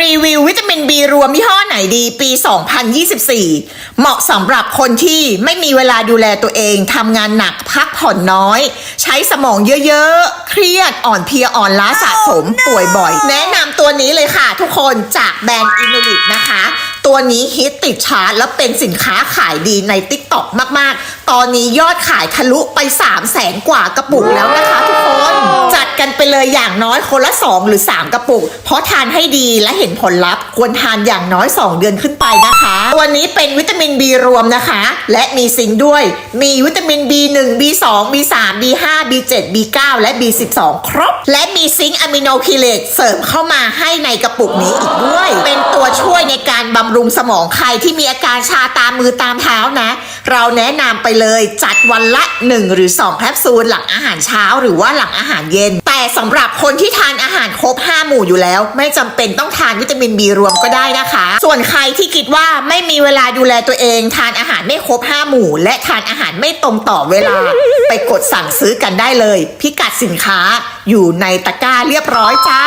รีวิววิตามิน B รวมยี่ห้อไหนดีปี 2024 เหมาะสำหรับคนที่ไม่มีเวลาดูแลตัวเองทำงานหนักพักผ่อนน้อย ใช้สมองเยอะๆ เครียดอ่อนเพลียอ่อนล้าสะสมป่วยบ่อย แนะนำตัวนี้เลยค่ะทุกคนจากแบรนด์อินูลิตนะคะ ตัวนี้ฮิตติดชาร์ตแล้วเป็นสินค้าขายดีใน t ิ k t o k มากๆ ตอนนี้ยอดขายทะลุไป 3 0 0แสนกว่ากระปุกแล้วนะคะทุ กันไปเลยอย่างน้อยคนละ 2 หรือ 3 กระปุก เพราะทานให้ดีและเห็นผลลัพธ์ ควรทานอย่างน้อย 2 เดือนขึ้นไปนะคะตัวนี้เป็นวิตามิน B รวมนะคะ และมีซิงด้วย มีวิตามิน B1 B2 B3 B5 B7 B9 และ B12 ครบ และมีซิงอะมิโนคิเลตเสริมเข้ามาให้ในกระปุกนี้อีกด้วย เป็นตัว การบำรุงสมองใครที่มีอาการชาตามมือตามเท้านะ เราแนะนำไปเลยจัดวันละ 1 หรือ 2 แคปซูลหลังอาหารเช้าหรือว่าหลังอาหารเย็น แต่สำหรับคนที่ทานอาหารครบ 5 หมู่อยู่แล้ว ไม่จำเป็นต้องทานวิตามิน B รวมก็ได้นะคะ ส่วนใครที่คิดว่าไม่มีเวลาดูแลตัวเอง ทานอาหารไม่ครบ 5 หมู่ และทานอาหารไม่ตรงต่อเวลา ไปกดสั่งซื้อกันได้เลย พิกัดสินค้าอยู่ในตะกร้าเรียบร้อยจ้า